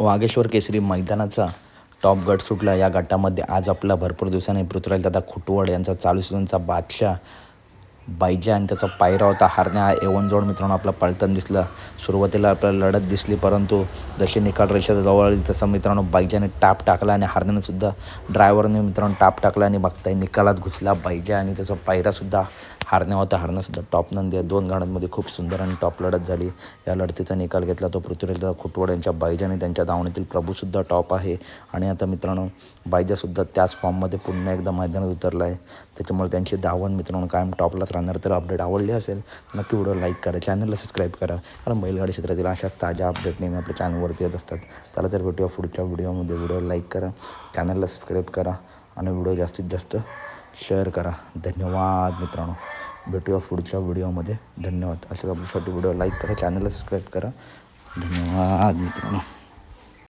वागेश्वर केसरी मैदानाचा top गट सुटला. या गटामध्ये आज आपला भरपूर दिवसांनी पृथ्वीराज दादा खुटवड यांचा चालू सीझनचा बादशाह बायजा आणि त्याचा पायरा होता हारण्या एवनजवळ मित्रांनो आपला पळताना दिसला. सुरुवातीला आपल्याला लढत दिसली परंतु जशी निकाल रेषेच्या जवळ आली तसं मित्रांनो बायजाने टाप टाकला आणि हारण्यानेसुद्धा ड्रायव्हरने मित्रांनो टाप टाकला आणि बघताय निकालात घुसला. बायजा आणि त्याचा पायरासुद्धा हारण्या होता हारण्यासुद्धा टॉप नंदी आहे दोन गाण्यांमध्ये खूप सुंदर आणि टॉप लढत झाली. या लढतीचा निकाल घेतला तो पृथ्वीराज खुटवड यांच्या बायजाने त्यांच्या धावणीतील प्रभूसुद्धा टॉप आहे. आणि आता मित्रांनो बायजासुद्धा त्याच फॉर्ममध्ये पुन्हा एकदा मैदानात उतरला आहे त्याच्यामुळे त्यांची धावण मित्रांनो कायम टॉपलाच राहणार. तर अपडेट आवडली असेल नक्की व्हिडिओ लाईक करा चॅनलला सबस्क्राईब करा. कारण बैलगाडी क्षेत्रातील अशा ताज्या अपडेट नेहमी आपल्या चॅनलवरती येत असतात. चला तर भेटूया पुढच्या व्हिडिओमध्ये व्हिडिओ लाईक करा चॅनलला सबस्क्राईब करा आणि व्हिडिओ जास्तीत जास्त शेअर करा. धन्यवाद मित्रांनो. भेटूया पुढच्या व्हिडिओमध्ये. धन्यवाद. अशा आपल्यासाठी व्हिडिओ लाईक करा चॅनलला सबस्क्राईब करा. धन्यवाद मित्रांनो.